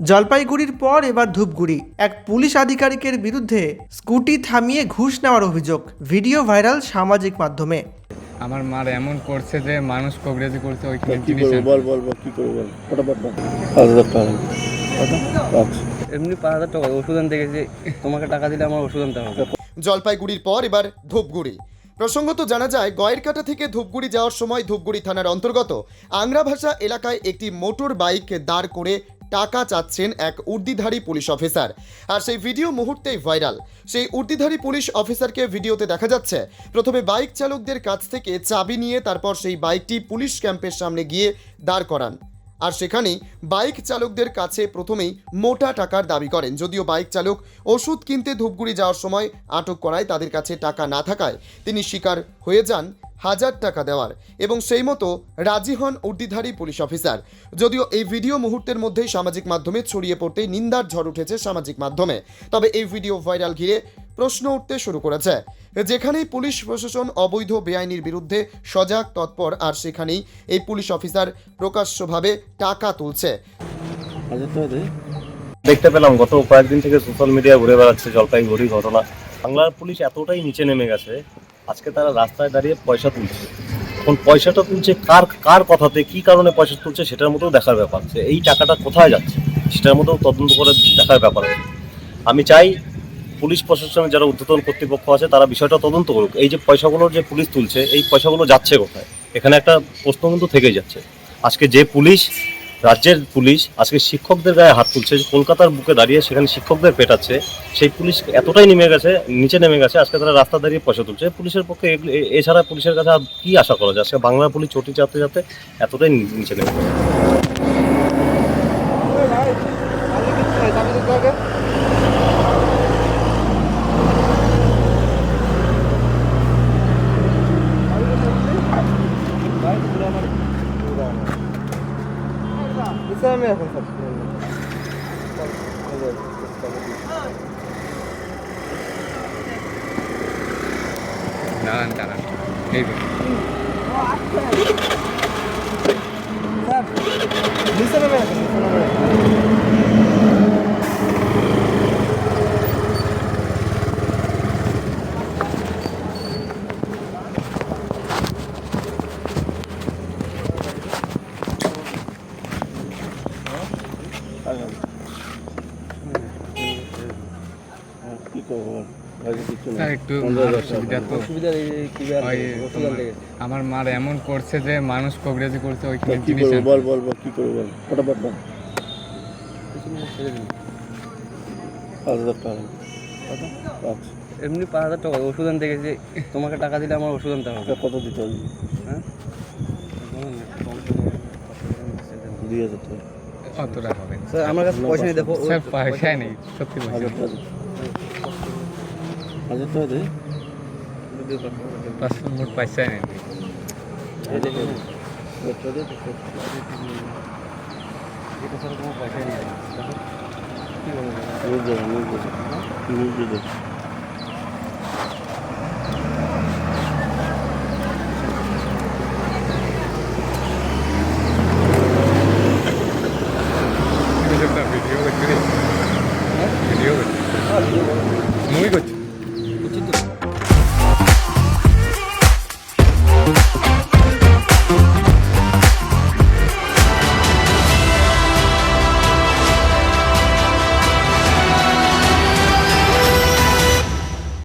জলপাইগুড়ির পর এবার ধূপগুড়ি। এক পুলিশ আধিকারিকের বিরুদ্ধে স্কুটি থামিয়ে ঘুষ নেওয়ার অভিযোগ ভিডিও ভাইরাল সামাজিক মাধ্যমে। আমার মার এমন করছে যে মানুষ কবিরাজি করছে ওই বল বল বল কি করব বল। ফটাফট পাঁচ এমনি পাঁচ হাজার টাকা ওষুধ আনতে গেছি তোমাকে টাকা দিলে আমার ওষুধ আনতে হবে। জলপাইগুড়ির পর এবার ধূপগুড়ি। প্রসঙ্গত জানা যায় গয়েরকাটা থেকে ধূপগুড়ি যাওয়ার সময় ধূপগুড়ি থানার অন্তর্গত আংরাভাষা এলাকায় একটি মোটর বাইক দাঁড় করে টাকা চাচ্ছেন এক উর্দিধারী পুলিশ অফিসার। আর সেই ভিডিও মুহূর্তেই ভাইরাল। সেই উর্দিধারী পুলিশ অফিসারকে ভিডিওতে দেখা যাচ্ছে, প্রথমে বাইক চালকদের কাছ থেকে চাবি নিয়ে তারপর সেই বাইকটি পুলিশ ক্যাম্পের সামনে গিয়ে দাঁড় করান। আর সেখানেই বাইক চালকদের কাছে প্রথমেই মোটা টাকার দাবি করেন। যদিও বাইক চালক ওষুধ কিনতে ধূপগুড়ি যাওয়ার সময় আটক করায় তাদের কাছে টাকা না থাকায় তিনি শিকার হয়ে যান হাজার টাকা দেওয়ার এবং সেই মতো রাজি হন উর্দিধারী পুলিশ অফিসার। যদিও এই ভিডিও মুহূর্তের মধ্যেই সামাজিক মাধ্যমে ছড়িয়ে পড়তেই নিন্দার ঝড় উঠেছে সামাজিক মাধ্যমে। তবে এই ভিডিও ভাইরাল ঘিরে প্রশ্ন উঠতে শুরু করেছে। যেখানেই পুলিশ প্রশাসন অবৈধ বেআইনির বিরুদ্ধে সজাগ, তৎপর আর সেখানেই এই পুলিশ অফিসার প্রকাশ্যভাবে টাকা তুলছে। দেখতে পেলাম, গত কয়েকদিন থেকে সোশ্যাল মিডিয়ায় ঘুরে বেড়াচ্ছে জলপাইগুড়ি ঘটনা। বাংলার পুলিশ এতটাই নিচে নেমে গেছে আজকে তারা রাস্তায় দাঁড়িয়ে পয়সা তুলছে। এখন পয়সাটা তুলছে কার কার কথাতে, কি কারণে পয়সা তুলছে সেটার মধ্যেও দেখার ব্যাপার যে এই টাকাটা কোথায় যাচ্ছে সেটার মধ্যেও তদন্ত করে দেখার ব্যাপার আছে। আমি চাই পুলিশ প্রশাসনের যারা ঊর্ধ্বতন কর্তৃপক্ষ আছে, তারা বিষয়টা তদন্ত করুক। এই যে পয়সাগুলো যে পুলিশ তুলছে, এই পয়সাগুলো যাচ্ছে কোথায়? এখানে একটা প্রশ্ন কিন্তু থেকেই যাচ্ছে। আজকে যে পুলিশ রাজ্যের পুলিশ আজকে শিক্ষকদের গায়ে হাত তুলছে কলকাতার বুকে দাঁড়িয়ে সেখানে শিক্ষকদের পেটাচ্ছে, সেই পুলিশ এতটাই নেমে গেছে, নিচে নেমে গেছে, আজকে তারা রাস্তা দাঁড়িয়ে পয়সা তুলছে। পুলিশের পক্ষে এছাড়া পুলিশের কাছে আর কি আশা করা যায়? আজকে বাংলার পুলিশ চটি যাতে যাতে এতটাই নিচে নেমে গেছে। দাঁড়ান দাঁড়ান এই তো। কি করব বল বাইরে কিচ্ছু একটু অসুবিধা তো আমার মার এমন করছে যে মানুষ কবিরাজি করছে ওই কি করব? বল বল বল কি করব বল। ফটাফট বল। কিছু না, ছেড়ে দিন। পাঁচ হাজার টাকা। এমনি পাঁচ হাজার টাকা ওষুধ আনতে গেছি তোমাকে টাকা দিলে আমার ওষুধ আনতে হবে। কত দিতে হবে? হ্যাঁ? দুই হাজার টাকা। অতটা হবে স্যার আমার কাছে পয়সা নেই দেখো স্যার পয়সাই নেই সত্যি পয়সা টাকা দে পাঁচশো মোট পয়সাই নেই। এটা ছাড়া কোনো পয়সাই নেই। দেখো। কি বলব?